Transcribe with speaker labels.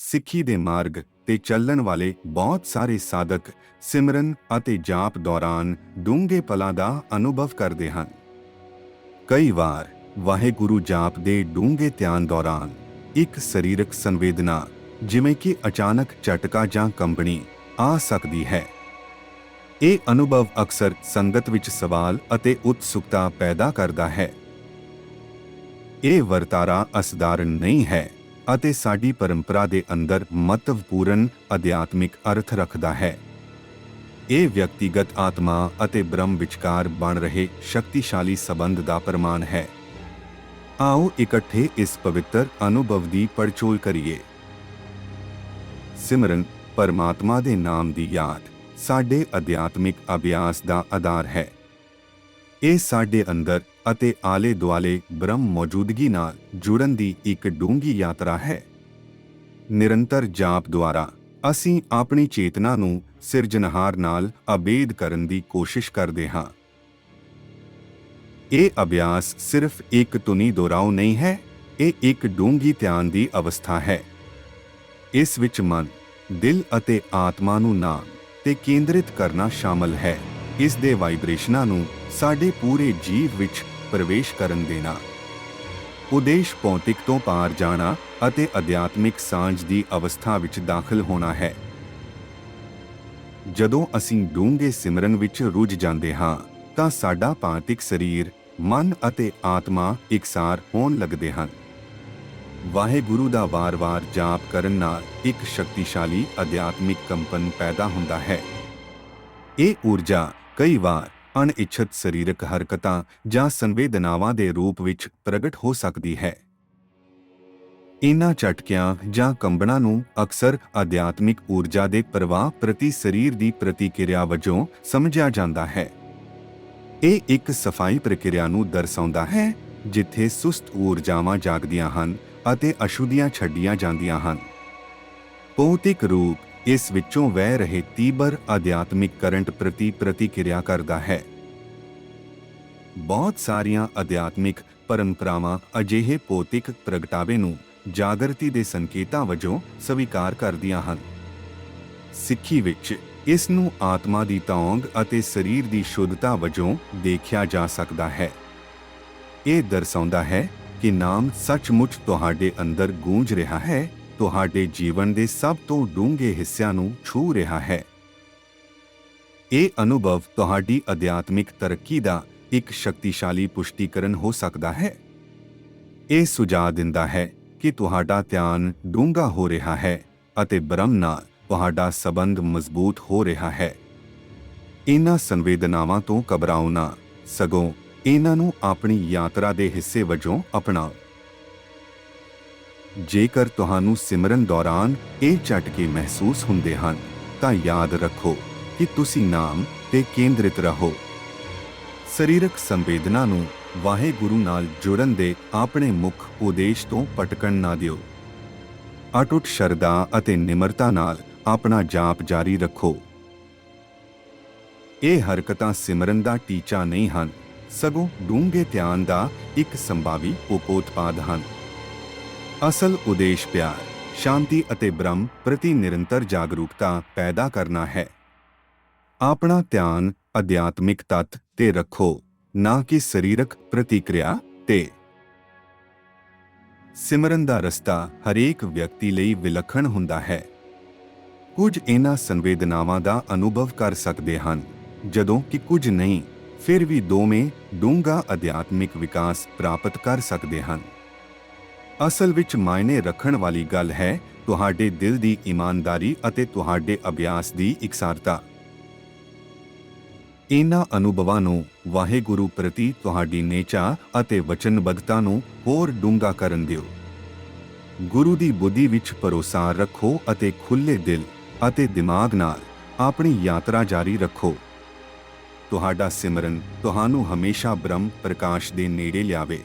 Speaker 1: ਸਿੱਖੀ ਦੇ ਮਾਰਗ ਤੇ ਚੱਲਣ ਵਾਲੇ ਬਹੁਤ ਸਾਰੇ ਸਾਧਕ ਸਿਮਰਨ ਅਤੇ ਜਾਪ ਦੌਰਾਨ ਡੂੰਘੇ ਪਲਾਂ ਦਾ ਅਨੁਭਵ ਕਰਦੇ ਹਨ। ਕਈ ਵਾਰ ਵਾਹਿਗੁਰੂ ਜਾਪ ਦੇ ਡੂੰਘੇ ਧਿਆਨ ਦੌਰਾਨ ਇੱਕ ਸਰੀਰਕ ਸੰਵੇਦਨਾ, ਜਿਵੇਂ ਕਿ ਅਚਾਨਕ ਝਟਕਾ ਜਾਂ ਕੰਬਣੀ, ਆ ਸਕਦੀ ਹੈ। ਇਹ ਅਨੁਭਵ ਅਕਸਰ ਸੰਗਤ ਵਿੱਚ ਸਵਾਲ ਅਤੇ ਉਤਸੁਕਤਾ ਪੈਦਾ ਕਰਦਾ ਹੈ। ਇਹ ਵਰਤਾਰਾ ਅਸਧਾਰਨ ਨਹੀਂ ਹੈ। ਅਤੇ ਸਾਡੀ ਪਰੰਪਰਾ ਦੇ ਅੰਦਰ ਮਹੱਤਵਪੂਰਨ ਅਧਿਆਤਮਿਕ ਅਰਥ ਰੱਖਦਾ ਹੈ। ਇਹ ਵਿਅਕਤੀਗਤ ਆਤਮਾ ਅਤੇ ਬ੍ਰਹਮ ਵਿਚਕਾਰ ਬਣ ਰਹੇ ਸ਼ਕਤੀਸ਼ਾਲੀ ਸਬੰਧ ਦਾ ਪ੍ਰਮਾਣ ਹੈ। ਆਓ ਇਕੱਠੇ ਇਸ ਪਵਿੱਤਰ ਅਨੁਭਵ ਦੀ ਪੜਚੋਲ ਕਰੀਏ। ਸਿਮਰਨ, ਪਰਮਾਤਮਾ ਦੇ ਨਾਮ ਦੀ ਯਾਦ, ਸਾਡੇ ਅਧਿਆਤਮਿਕ ਅਭਿਆਸ ਦਾ ਆਧਾਰ ਹੈ। ਇਹ ਸਾਡੇ ਅੰਦਰ ਅਤੇ ਆਲੇ ਦੁਆਲੇ ਬ੍ਰਹਮ ਮੌਜੂਦਗੀ ਨਾਲ ਜੁੜਨ ਦੀ ਇੱਕ ਡੂੰਘੀ ਯਾਤਰਾ ਹੈ। ਨਿਰੰਤਰ ਜਾਪ ਦੁਆਰਾ ਅਸੀਂ ਆਪਣੀ ਚੇਤਨਾ ਨੂੰ ਸਿਰਜਣਹਾਰ ਨਾਲ ਅਬੇਦ ਕਰਨ ਦੀ ਕੋਸ਼ਿਸ਼ ਕਰਦੇ ਹਾਂ। ਇਹ ਅਭਿਆਸ ਸਿਰਫ ਇੱਕ ਤੁਨੀ ਦੁਹਰਾਓ ਨਹੀਂ ਹੈ, ਇਹ ਇੱਕ ਡੂੰਘੀ ਧਿਆਨ ਦੀ ਅਵਸਥਾ ਹੈ। ਇਸ ਵਿੱਚ ਮਨ, ਦਿਲ ਅਤੇ ਆਤਮਾ ਨੂੰ ਨਾਮ ਤੇ ਕੇਂਦਰਿਤ ਕਰਨਾ ਸ਼ਾਮਲ ਹੈ। ਇਸ ਦੇ ਵਾਈਬ੍ਰੇਸ਼ਨਾਂ ਨੂੰ ਸਾਡੇ ਪੂਰੇ ਜੀਵ ਵਿੱਚ ਪ੍ਰਵੇਸ਼ ਕਰਨ ਦੇਣਾ। ਉਦੇਸ਼ ਭੌਤਿਕ ਤੋਂ ਪਾਰ ਜਾਣਾ ਅਤੇ ਅਧਿਆਤਮਿਕ ਸਾਂਝ ਦੀ ਅਵਸਥਾ ਵਿੱਚ ਦਾਖਲ ਹੋਣਾ ਹੈ। ਜਦੋਂ ਅਸੀਂ ਡੂੰਘੇ ਸਿਮਰਨ ਵਿੱਚ ਰੁੱਝ ਜਾਂਦੇ ਹਾਂ, ਤਾਂ ਸਾਡਾ ਭੌਤਿਕ ਸਰੀਰ, ਮਨ ਅਤੇ ਆਤਮਾ ਇਕਸਾਰ ਹੋਣ ਲੱਗਦੇ ਹਨ। ਵਾਹਿਗੁਰੂ ਦਾ ਵਾਰ-ਵਾਰ ਜਾਪ ਕਰਨ ਨਾਲ ਇੱਕ ਸ਼ਕਤੀਸ਼ਾਲੀ ਅਧਿਆਤਮਿਕ ਕੰਪਨ ਪੈਦਾ ਹੁੰਦਾ ਹੈ। ਇਹ ਊਰਜਾ ਕਈ ਵਾਰ ਅਣਇੱਛਤ ਸਰੀਰਕ ਹਰਕਤਾਂ ਜਾਂ ਸੰਵੇਦਨਾਵਾਂ ਦੇ ਰੂਪ ਵਿੱਚ ਪ੍ਰਗਟ ਹੋ ਸਕਦੀ ਹੈ। ਇਨ੍ਹਾਂ ਝਟਕਿਆਂ ਜਾਂ ਕੰਬਣਾਂ ਨੂੰ ਅਕਸਰ ਅਧਿਆਤਮਿਕ ਊਰਜਾ ਦੇ ਪ੍ਰਵਾਹ ਪ੍ਰਤੀ ਸਰੀਰ ਦੀ ਪ੍ਰਤੀਕਿਰਿਆ ਵਜੋਂ ਸਮਝਿਆ ਜਾਂਦਾ ਹੈ। ਇਹ ਇੱਕ ਸਫ਼ਾਈ ਪ੍ਰਕਿਰਿਆ ਨੂੰ ਦਰਸਾਉਂਦਾ ਹੈ, ਜਿੱਥੇ ਸੁਸਤ ਊਰਜਾਵਾਂ ਜਾਗਦੀਆਂ ਹਨ ਅਤੇ ਅਸ਼ੁੱਧੀਆਂ ਛੱਡੀਆਂ ਜਾਂਦੀਆਂ ਹਨ। ਭੌਤਿਕ ਰੂਪ ਇਸ ਵਿੱਚੋਂ ਵਹਿ ਰਹੇ ਤੀਬਰ ਅਧਿਆਤਮਿਕ ਕਰੰਟ ਪ੍ਰਤੀ ਪ੍ਰਤੀਕਿਰਿਆ ਕਰਦਾ ਹੈ। ਬਹੁਤ ਸਾਰੀਆਂ ਅਧਿਆਤਮਿਕ ਪਰੰਪਰਾਵਾਂ ਅਜਿਹੇ ਭੌਤਿਕ ਪ੍ਰਗਟਾਵੇ ਨੂੰ ਜਾਗਰਤੀ ਦੇ ਸੰਕੇਤਾਂ ਵਜੋਂ ਸਵੀਕਾਰ ਕਰਦੀਆਂ ਹਨ। ਸਿੱਖੀ ਵਿੱਚ ਇਸ ਨੂੰ ਆਤਮਾ ਦੀ ਤੌਂਗ ਅਤੇ ਸਰੀਰ ਦੀ ਸ਼ੁੱਧਤਾ ਵਜੋਂ ਦੇਖਿਆ ਜਾ ਸਕਦਾ ਹੈ। ਇਹ ਦਰਸਾਉਂਦਾ ਹੈ ਕਿ ਨਾਮ ਸੱਚਮੁੱਚ ਤੁਹਾਡੇ ਅੰਦਰ ਗੂੰਜ ਰਿਹਾ ਹੈ ਤੁਹਾਡੇ ਜੀਵਨ ਦੇ ਸਭ ਤੋਂ ਡੂੰਘੇ ਹਿੱਸਿਆਂ ਨੂੰ ਛੂ ਰਿਹਾ ਹੈ। ਇਹ ਅਨੁਭਵ ਤੁਹਾਡੀ ਅਧਿਆਤਮਿਕ ਤਰੱਕੀ ਦਾ ਇੱਕ ਸ਼ਕਤੀਸ਼ਾਲੀ ਪੁਸ਼ਟੀਕਰਨ ਹੋ ਸਕਦਾ ਹੈ। ਇਹ ਸੁਝਾਅ ਦਿੰਦਾ ਹੈ ਕਿ ਤੁਹਾਡਾ ਧਿਆਨ ਡੂੰਘਾ ਹੋ ਰਿਹਾ ਹੈ ਅਤੇ ਬ੍ਰਹਮ ਨਾਲ ਤੁਹਾਡਾ ਸਬੰਧ ਮਜ਼ਬੂਤ ਹੋ ਰਿਹਾ ਹੈ। ਇਹਨਾਂ ਸੰਵੇਦਨਾਵਾਂ ਤੋਂ ਘਬਰਾਓ ਨਾ। ਸਗੋਂ ਇਹਨਾਂ ਨੂੰ ਆਪਣੀ ਯਾਤਰਾ ਦੇ ਹਿੱਸੇ ਵਜੋਂ ਅਪਣਾਓ। ਜੇਕਰ ਤੁਹਾਨੂੰ ਸਿਮਰਨ ਦੌਰਾਨ ਇਹ ਝਟਕੇ ਮਹਿਸੂਸ ਹੁੰਦੇ ਹਨ, ਤਾਂ ਯਾਦ ਰੱਖੋ ਕਿ ਤੁਸੀਂ ਨਾਮ ਤੇ ਕੇਂਦਰਿਤ ਰਹੋ। ਸਰੀਰਕ ਸੰਵੇਦਨਾ ਨੂੰ ਵਾਹਿਗੁਰੂ ਨਾਲ ਜੁੜਨ ਦੇ ਆਪਣੇ ਮੁੱਖ ਉਦੇਸ਼ ਤੋਂ ਭਟਕਣ ਨਾ ਦਿਓ। ਅਟੁੱਟ ਸ਼ਰਧਾ ਅਤੇ ਨਿਮਰਤਾ ਨਾਲ ਆਪਣਾ ਜਾਪ ਜਾਰੀ ਰੱਖੋ। ਇਹ ਹਰਕਤਾਂ ਸਿਮਰਨ ਦਾ ਟੀਚਾ ਨਹੀਂ ਹਨ, ਸਗੋਂ ਡੂੰਘੇ ਧਿਆਨ ਦਾ ਇੱਕ ਸੰਭਾਵੀ ਉਪੋਤਪਾਦ ਹਨ। ਅਸਲ ਉਦੇਸ਼ ਪਿਆਰ, ਸ਼ਾਂਤੀ ਅਤੇ ਬ੍ਰਹਮ ਪ੍ਰਤੀ ਨਿਰੰਤਰ ਜਾਗਰੂਕਤਾ ਪੈਦਾ ਕਰਨਾ ਹੈ। ਆਪਣਾ ਧਿਆਨ ਅਧਿਆਤਮਿਕ ਤੱਤ ਤੇ ਰੱਖੋ, ਨਾ ਕਿ ਸਰੀਰਕ ਪ੍ਰਤੀਕਿਰਿਆ ਤੇ। ਸਿਮਰਨ ਦਾ ਰਸਤਾ ਹਰੇਕ ਵਿਅਕਤੀ ਲਈ ਵਿਲੱਖਣ ਹੁੰਦਾ ਹੈ। ਕੁਝ ਇਹਨਾਂ ਸੰਵੇਦਨਾਵਾਂ ਦਾ ਅਨੁਭਵ ਕਰ ਸਕਦੇ ਹਨ, ਜਦੋਂ ਕਿ ਕੁਝ ਨਹੀਂ, ਫਿਰ ਵੀ ਦੋਵੇਂ ਡੂੰਘਾ ਅਧਿਆਤਮਿਕ ਵਿਕਾਸ ਪ੍ਰਾਪਤ ਕਰ ਸਕਦੇ ਹਨ। ਅਸਲ ਵਿੱਚ ਮਾਇਨੇ ਰੱਖਣ ਵਾਲੀ ਗੱਲ ਹੈ ਤੁਹਾਡੇ ਦਿਲ ਦੀ ਇਮਾਨਦਾਰੀ ਅਤੇ ਤੁਹਾਡੇ ਅਭਿਆਸ ਦੀ ਇਕਸਾਰਤਾ। ਇਹਨਾਂ ਅਨੁਭਵਾਂ ਨੂੰ ਵਾਹਿਗੁਰੂ ਪ੍ਰਤੀ ਤੁਹਾਡੀ ਨੇਚਾ ਅਤੇ ਵਚਨਬੱਧਤਾ ਨੂੰ ਹੋਰ ਡੂੰਘਾ ਕਰਨ ਦਿਓ। ਗੁਰੂ ਦੀ ਬੁੱਧੀ ਵਿੱਚ ਭਰੋਸਾ ਰੱਖੋ ਅਤੇ ਖੁੱਲੇ ਦਿਲ ਅਤੇ ਦਿਮਾਗ ਨਾਲ ਆਪਣੀ ਯਾਤਰਾ ਜਾਰੀ ਰੱਖੋ। ਤੁਹਾਡਾ ਸਿਮਰਨ ਤੁਹਾਨੂੰ ਹਮੇਸ਼ਾ ਬ੍ਰਹਮ ਪ੍ਰਕਾਸ਼ ਦੇ ਨੇੜੇ ਲਿਆਵੇ।